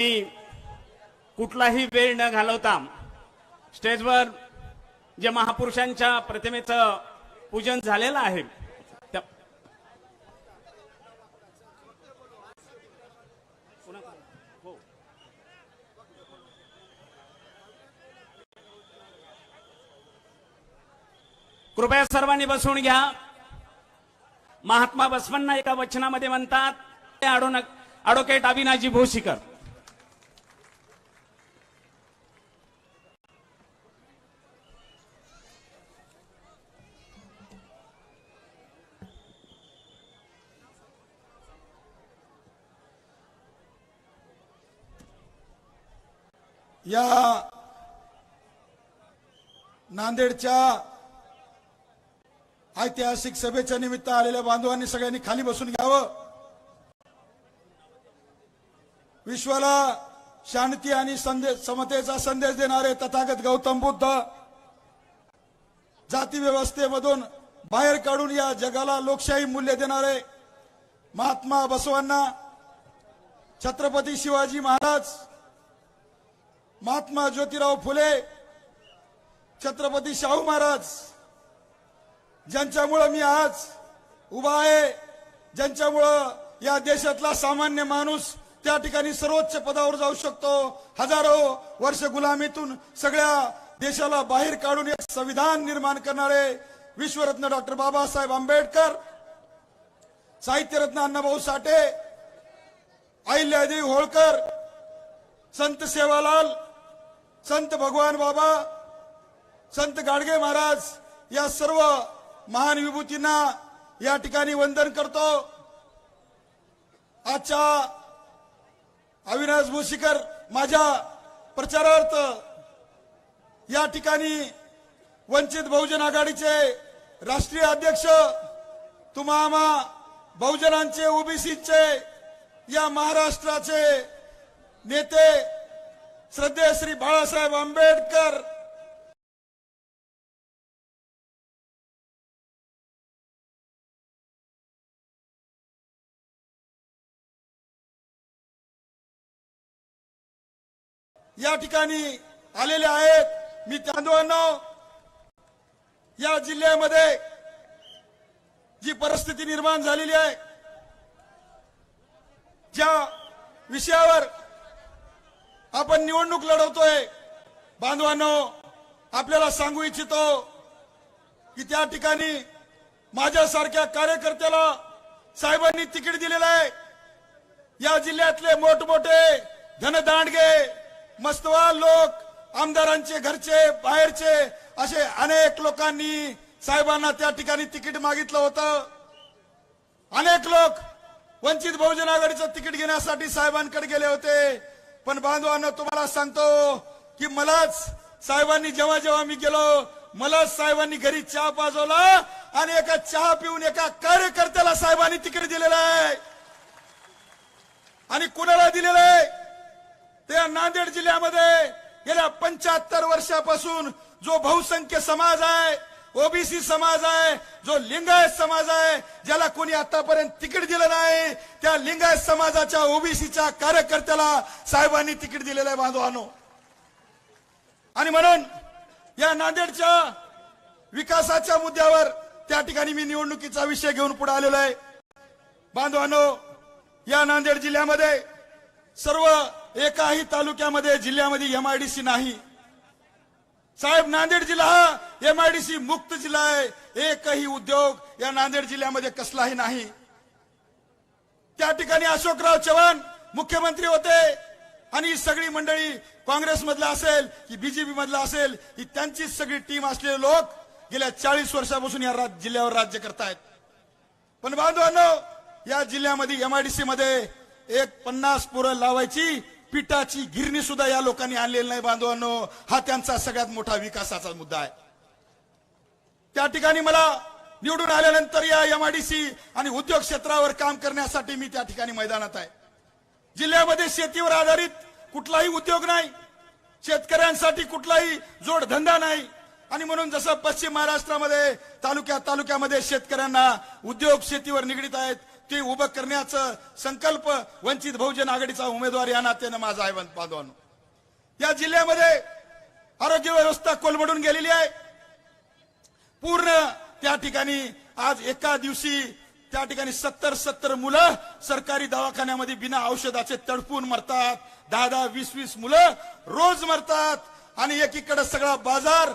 मी कुठलाही वेळ न घालवता स्टेजवर जे महापुरुषांच्या प्रतिमेचं पूजन झालेलं आहे त्या- कृपया सर्वांनी बसून घ्या. महात्मा बसवांना एका वचनामध्ये म्हणतात ते अविनाजी भोशीकर या नांदेडच्या ऐतिहासिक सभेच्या निमित्त आलेल्या बांधवांनी सगळ्यांनी खाली बसून घ्यावं. विश्वाला शांती आणि संदेश समतेचा संदेश देणारे तथागत गौतम बुद्ध जाती व्यवस्थेमधून बाहेर काढून या जगाला लोकशाही मूल्य देणारे महात्मा बसवांना छत्रपती शिवाजी महाराज महात्मा ज्योतिराव फुले छत्रपती शाहू महाराज ज्यांच्यामुळं मी आज उभा आहे ज्यांच्यामुळं या देशातला सामान्य माणूस त्या ठिकाणी सर्वोच्च पदावर जाऊ शकतो. हजारो वर्ष गुलामीतून सगळ्या देशाला बाहेर काढून एक संविधान निर्माण करणारे विश्वरत्न डॉक्टर बाबासाहेब आंबेडकर साहित्यरत्न अण्णाभाऊ साठे अहिल्यादेवी होळकर संत सेवालाल संत भगवान बाबा संत गाडगे महाराज या सर्व महान विभूतींना या ठिकाणी वंदन करतो. आजच्या अविनाश भोसीकर माझ्या प्रचारार्थ या ठिकाणी वंचित बहुजन आघाडीचे राष्ट्रीय अध्यक्ष तुमामा बहुजनांचे ओबीसीचे या महाराष्ट्राचे नेते श्रद्धेय श्री बाळासाहेब आंबेडकर. या ठिकाणी आलेले आहेत मी बांधवांनो या जिल्ह्यामध्ये जी परिस्थिती निर्माण झालेली आहे ज्या विषयावर आपण निवडणूक लढवतोय. बांधवांनो आपल्याला सांगू इच्छितो की त्या ठिकाणी माझ्यासारख्या कार्यकर्त्याला साहेबांनी तिकीट दिलेलं आहे. या जिल्ह्यातले मोठमोठे धनदांडगे मस्तवाल लोक आमदारांचे घरचे बाहेरचे असे अनेक लोकांनी साहेबांना त्या ठिकाणी तिकीट मागितलं होतं. अनेक लोक वंचित बहुजन आघाडीचं तिकीट घेण्यासाठी साहेबांकडे गेले होते. पण बांधवांना तुम्हाला सांगतो की मलाच साहेबांनी जेव्हा जेव्हा मी गेलो मलाच साहेबांनी घरी चहा पाजवला आणि एका चहा पिऊन एका कार्यकर्त्याला साहेबांनी तिकीट दिलेलं आहे. आणि कुणाला दिलेलं आहे? त्या नांदेड जिल्ह्यामध्ये गेल्या पंच्याहत्तर वर्षापासून जो बहुसंख्य समाज आहे ओबीसी समाज आहे जो लिंगायत समाज आहे ज्याला कोणी आतापर्यंत तिकीट दिलं नाही त्या लिंगायत समाजाच्या ओबीसीच्या कार्यकर्त्याला साहेबांनी तिकीट दिलेलं आहे बांधवानो. आणि म्हणून या नांदेडच्या विकासाच्या मुद्द्यावर त्या ठिकाणी मी निवडणुकीचा विषय घेऊन पुढे आलेलो आहे. बांधवानो या नांदेड जिल्ह्यामध्ये सर्व एकाही तालुक्यामध्ये जिल्ह्यामध्ये एमआयडीसी नाही. साहेब नांदेड जिल्हा हा एमआयडीसी मुक्त जिल्हा आहे. एकही उद्योग या नांदेड जिल्ह्यामध्ये कसलाही नाही. त्या ठिकाणी अशोकराव चव्हाण मुख्यमंत्री होते. आणि ही सगळी मंडळी काँग्रेस मधला असेल की बीजेपी मधला असेल ही त्यांचीच सगळी टीम असलेले लोक गेल्या चाळीस वर्षापासून या राज- जिल्ह्यावर राज्य करतायत. पण बांधवांनो या जिल्ह्यामध्ये एमआयडीसी मध्ये एक पन्नास पोरं लावायची पिठाची गिरणी सुद्धा या लोकांनी आणलेली नाही बांधवांनो. हा त्यांचा सगळ्यात मोठा विकासाचा मुद्दा आहे. त्या ठिकाणी मला निवडून आल्यानंतर या एमआयडीसी आणि उद्योग क्षेत्रावर काम करण्यासाठी मी त्या ठिकाणी मैदानात आहे. जिल्ह्यामध्ये शेतीवर आधारित कुठलाही उद्योग नाही. शेतकऱ्यांसाठी कुठलाही जोडधंदा नाही. आणि म्हणून जसं पश्चिम महाराष्ट्रामध्ये तालुक्यात तालुक्यामध्ये शेतकऱ्यांना उद्योग शेतीवर निगडीत आहेत ते उभं करण्याचं संकल्प वंचित बहुजन आघाडीचा उमेदवार या नात्यानं माझा आहे बांधवांनो. या जिल्ह्यामध्ये आरोग्य व्यवस्था कोलमडून गेलेली आहे. पूर्ण त्या ठिकाणी आज एका दिवशी त्या ठिकाणी सत्तर सत्तर मुलं सरकारी दवाखान्यामध्ये बिना औषधाचे तडपून मरतात. दहा दहा वीस वीस मुलं रोज मरतात. आणि एकीकडे सगळा बाजार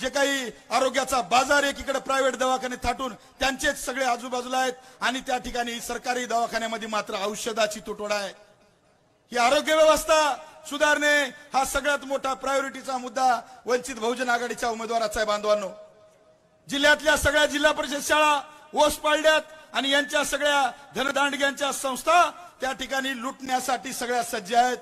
जे काही आरोग्याचा बाजार एकीकडे प्रायव्हेट दवाखाने थाटून त्यांचेच सगळे आजूबाजूला आहेत. आणि त्या ठिकाणी सरकारी दवाखान्यामध्ये मात्र औषधाची तुटवडा आहे. ही आरोग्य व्यवस्था सुधारणे हा सगळ्यात मोठा प्रायोरिटीचा मुद्दा वंचित बहुजन आघाडीच्या उमेदवाराचा आहे बांधवांनो जिल्ह्यातल्या सगळ्या जिल्हा परिषद शाळा ओस पाळल्यात आणि यांच्या सगळ्या धनदांडग्यांच्या संस्था त्या ठिकाणी लुटण्यासाठी सगळ्या सज्ज आहेत.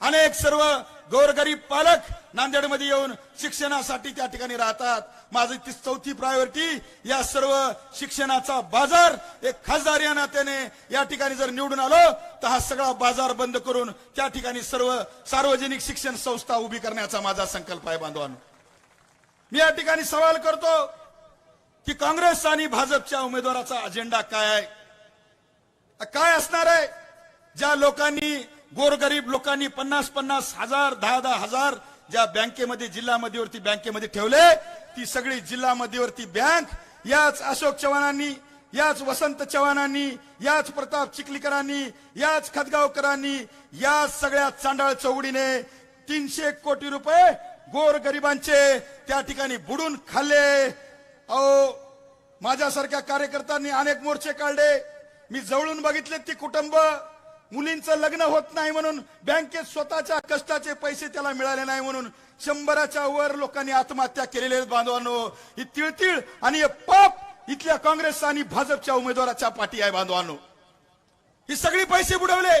अनेक सर्व गोरगरीब पालक नांदेडमध्ये येऊन शिक्षणासाठी त्या ठिकाणी राहतात. माझी ती चौथी प्रायोरिटी या सर्व शिक्षणाचा बाजार एक खासदार या नात्याने या ठिकाणी जर निवडून आलो तर हा सगळा बाजार बंद करून त्या ठिकाणी सर्व सार्वजनिक शिक्षण संस्था उभी करण्याचा माझा संकल्प आहे बांधवांनो. मी या ठिकाणी सवाल करतो की काँग्रेस आणि भाजपच्या उमेदवाराचा अजेंडा काय आहे? काय असणार आहे? ज्या लोकांनी गोरगरीब लोकांनी पन्नास पन्नास हजार दहा दहा हजार ज्या बँकेमध्ये जिल्हा मध्यवर्ती बँकेमध्ये ठेवले ती सगळी जिल्हा मध्यवर्ती बँक याच अशोक चव्हाणांनी याच वसंत चव्हाणांनी याच प्रताप चिखलीकरांनी याच खतगावकरांनी या सगळ्या चांडाळ चौडीने तीनशे कोटी रुपये गोर गरिबांचे त्या ठिकाणी बुडून खाल्ले. अहो माझ्यासारख्या कार्यकर्त्यांनी अनेक मोर्चे काढले. मी जवळून बघितले ती कुटुंब. मुलींचं लग्न होत नाही म्हणून बँकेत स्वतःच्या कष्टाचे पैसे त्याला मिळाले नाही म्हणून शंभराच्या वर लोकांनी आत्महत्या केलेल्या आहेत बांधवांनो. ही तिळतिळ आणि हे पाप इथल्या काँग्रेस आणि भाजपच्या उमेदवाराच्या पाठी आहे बांधवांनो. ही सगळी पैसे बुडवले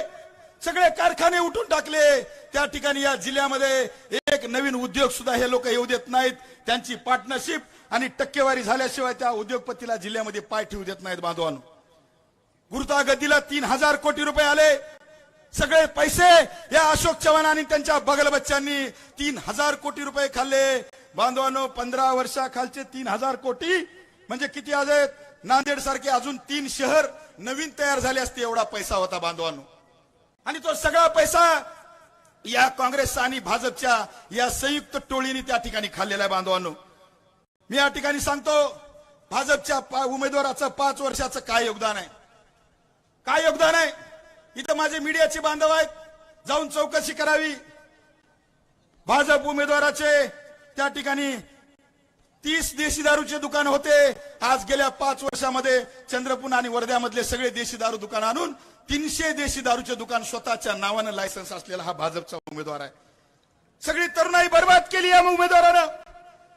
सगळे कारखाने उठून टाकले. त्या ठिकाणी या जिल्ह्यामध्ये एक नवीन उद्योग सुद्धा हे लोक येऊ देत नाहीत. त्यांची पार्टनरशिप आणि टक्केवारी झाल्याशिवाय त्या उद्योगपतीला जिल्ह्यामध्ये पाय ठेवू देत नाहीत बांधवांनो. गुरुतागतीला तीन हजार कोटी रुपये आले. सगळे पैसे या अशोक चव्हाण आणि त्यांच्या बगल बच्चांनी तीन हजार कोटी रुपये खाल्ले. बांधवानो पंधरा वर्षाखालचे तीन हजार कोटी म्हणजे किती आज आहेत? नांदेड सारखे अजून तीन शहर नवीन तयार झाले असते एवढा पैसा होता बांधवांनो. आणि तो सगळा पैसा या काँग्रेस आणि भाजपच्या या संयुक्त टोळीने त्या ठिकाणी खाल्लेला आहे बांधवांनो. मी या ठिकाणी सांगतो भाजपच्या पा- उमेदवाराचं पाच वर्षाचं काय योगदान आहे? काय योगदान आहे? इथं माझे मीडियाचे बांधव आहेत. जाऊन चौकशी करावी. भाजप उमेदवाराचे त्या ठिकाणी तीस देशी दारूचे दुकान होते. आज गेल्या पाच वर्षामध्ये चंद्रपूर आणि वर्ध्यामधले सगळे देशी दारू दुकान आणून तीनशे देशी दारूचे दुकान स्वतःच्या नावानं लायसन्स असलेला हा भाजपचा उमेदवार आहे. सगळी तरुणाई बर्बाद केली या उमेदवारानं.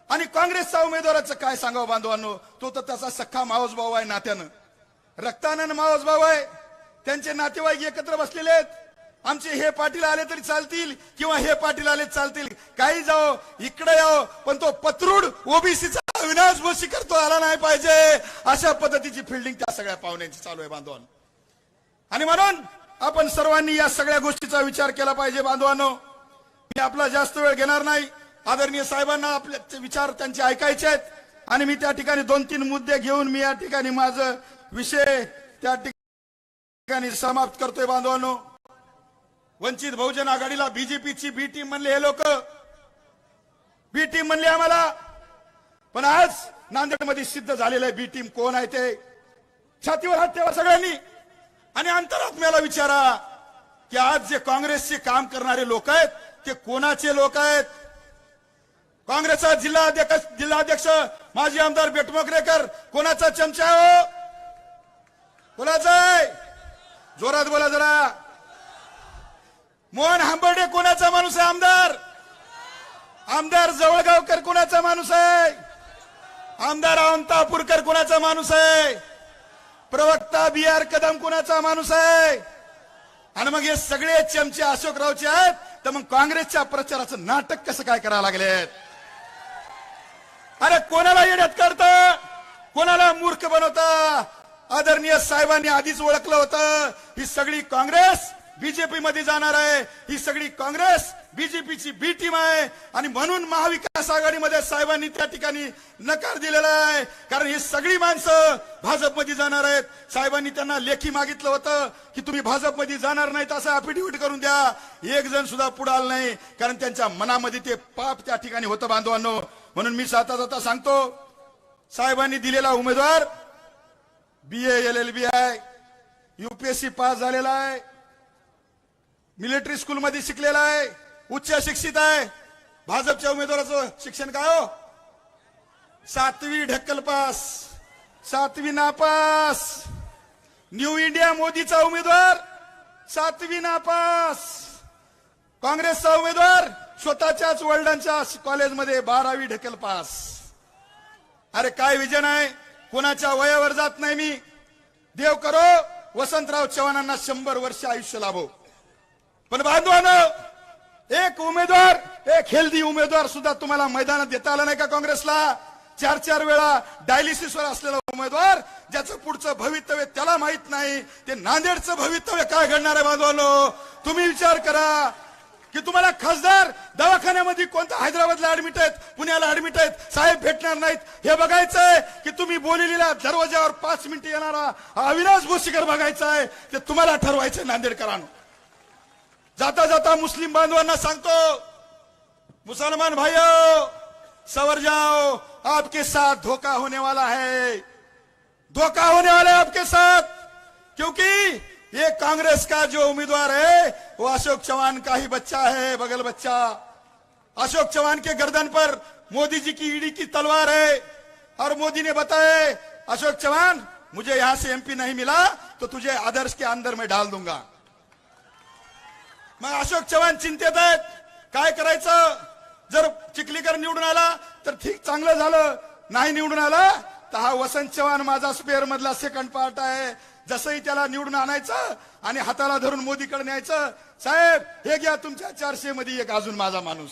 आणि काँग्रेसचा उमेदवाराचं काय सांगावं बांधवांनो? तो तर त्याचा सख्खा मावस भाऊ आहे नात्यानं. रक्तानं मावस भाऊ आहे. त्यांचे नातेवाईक एकत्र बसलेले आहेत. आमचे हे पाटील आले तरी चालतील किंवा हे पाटील आले चालतील. काही जाओ इकडे याओ पण तो पत्रूड ओबीसीचा विनाश घोषी करतो आला नाही पाहिजे. अशा पद्धतीची फिल्डिंग त्या सगळ्या पाहुण्यांची चालू आहे बांधवान. आणि म्हणून आपण सर्वांनी या सगळ्या गोष्टीचा विचार केला पाहिजे बांधवांनो. मी आपला जास्त वेळ घेणार नाही. आदरणीय साहेबांना आपले विचार त्यांचे ऐकायचे आहेत. आणि मी त्या ठिकाणी दोन तीन मुद्दे घेऊन मी या ठिकाणी माझं विषय त्या ठिकाणी समाप्त करतोय बांधवांनो. वंचित बहुजन आघाडीला बीजेपीची बी टीम म्हणले हे लोक. बी टीम म्हणले आम्हाला. पण आज नांदेडमध्ये सिद्ध झालेलं आहे बी टीम कोण आहे ते? छातीवर हात ठेवा सगळ्यांनी. आणि अंतरात्म्याला विचारा की आज जे काँग्रेसचे काम करणारे लोक आहेत ते कोणाचे लोक आहेत? काँग्रेसचा जिल्हाध्यक्ष जिल्हाध्यक्ष माजी आमदार बेटमोकरेकर कोणाचा चमचा हो? कोणाचा आहे? जोरात बोला जरा. मोहन हांबर्डे कोणाचा माणूस आहे आमदार? आमदार जवळगावकर कोणाचा माणूस आहे? आमदार अवंतापूरकर कोणाचा माणूस आहे? प्रवक्ता बी आर कदम कोणाचा माणूस आहे? आणि मग हे सगळे चमचे अशोकरावचे आहेत. तर मग काँग्रेसच्या प्रचाराचं नाटक कसं काय करायला लागलेत? अरे कोणाला येण्यात करता कोणाला मूर्ख बनवता? आदरणीय साहेबांनी आधीच ओळखलं होतं ही सगळी काँग्रेस बीजेपी मध्ये जाणार आहे. ही सगळी काँग्रेस बीजेपीची बी टीम आहे. आणि म्हणून महाविकास आघाडीमध्ये साहेबांनी त्या ठिकाणी नकार दिलेला आहे. कारण ही सगळी माणसं भाजपमध्ये जाणार आहेत. साहेबांनी त्यांना लेखी मागितलं होतं की तुम्ही भाजपमध्ये जाणार नाहीत असं अफिडेव्हिट करून द्या. एक जण सुद्धा पुढे आलं नाही. कारण त्यांच्या मनामध्ये ते पाप त्या ठिकाणी होतं बांधवांनो. म्हणून मी स्वतः जाता सांगतो साहेबांनी दिलेला उमेदवार बी एल एल बी आहे युपीएससी पास झालेला आहे. मिलिटरी स्कूलमध्ये शिकलेला आहे. उच्च शिक्षित आहे. भाजपच्या उमेदवाराचं शिक्षण काय हो? सातवी ढक्कल पास. सातवी नापास. न्यू इंडिया मोदीचा उमेदवार. सातवी नापास. काँग्रेसचा उमेदवार. स्वतःच्याच वडिलांच्या कॉलेजमध्ये बारावी ढकल पास. अरे काय विजन आहे? कोणाच्या वयावर जात नाही मी. देव करो वसंतराव चव्हाणांना शंभर वर्ष आयुष्य लाभो. पण बांधवानं एक उमेदवार एक हेल्दी उमेदवार सुद्धा तुम्हाला मैदानात देता आला नाही का काँग्रेसला? चार चार वेळा डायलिसिसवर असलेला उमेदवार ज्याचं पुढचं भवितव्य त्याला माहीत नाही ते नांदेडचं भवितव्य काय घडणार आहे बांधवानो? तुम्ही विचार करा की तुम्हाला खासदार दवाखान्यामध्ये कोणत्या हैदराबादला ऍडमिट आहेत पुण्याला ऍडमिट आहेत साहेब भेटणार नाहीत. हे बघायचंय की तुम्ही बोलिलेल्या दरवाजावर पाच मिनिटं येणारा अविनाश भोसीकर बघायचा आहे ते तुम्हाला ठरवायचं नांदेडकरांनो. जाता जाता मुस्लिम बांधवांना सांगतो मुसलमान भाइयों सवर जाओ आपके साथ धोखा होने वाला है. धोखा होने वाला है आपके साथ क्योंकि ये कांग्रेस का जो उम्मीदवार है वो अशोक चौहान का ही बच्चा है बगल बच्चा। अशोक चौहान के गर्दन पर मोदी जी की ईडी की तलवार है। और मोदी ने बताया अशोक चौहान मुझे यहां से एमपी नहीं मिला तो तुझे आदर्श के अंदर में डाल दूंगा। मग अशोक चव्हाण चिंतेत आहेत काय करायचं? जर चिखलीकर निवडून आला तर ठीक चांगलं झालं. नाही निवडून आला तर हा वसंत चव्हाण माझा स्पेअर मधला सेकंड पार्ट आहे. जसंही त्याला निवडून आणायचं आणि हाताला धरून मोदीकडे न्यायचं. साहेब हे घ्या तुमच्या चारशे मध्ये एक अजून माझा माणूस.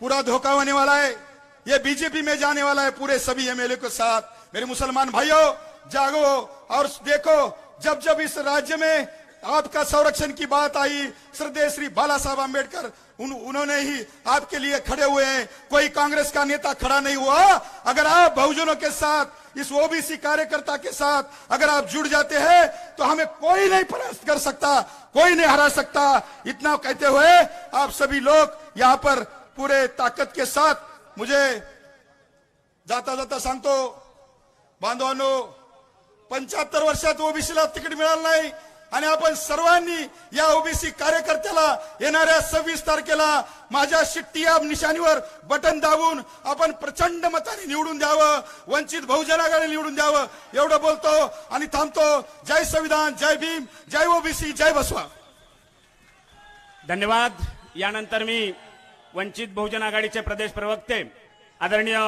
पूरा धोखा होने वाला है ये बीजेपी में जाने वाला है पूरे सभी एमएलए के साथ. मेरे मुसलमान भाइयों जागो और देखो जब जब इस राज्य में आपका संरक्षण की बात आई श्रद्धेय श्री बाला साहब अम्बेडकर उन, उन्होंने ही आपके लिए खड़े हुए हैं। कोई कांग्रेस का नेता खड़ा नहीं हुआ। अगर आप बहुजनों के साथ इस ओबीसी कार्यकर्ता के साथ अगर आप जुड़ जाते हैं तो हमें कोई नहीं परास्त कर सकता कोई नहीं हरा सकता। इतना कहते हुए आप सभी लोग यहाँ पर पूरे ताकत के साथ मुझे जाता जाता सांगतो बांधवांनो पंच्याहत्तर वर्षात ओबीसीला तिकीट मिळालं नाही। आणि आपण सर्वांनी या ओबीसी कार्यकर्त्याला येणाऱ्या सव्वीस तारखेला माझ्या शिट्टी या निशाणीवर बटन दाबून आपण प्रचंड मताने निवडून द्यावं वंचित बहुजन आघाडी निवडून द्यावं एवढं बोलतो आणि थांबतो. जय संविधान जय भीम जय ओबीसी जय बसवा. धन्यवाद. यानंतर मी वंचित बहुजन आघाडीचे प्रदेश प्रवक्ते आदरणीय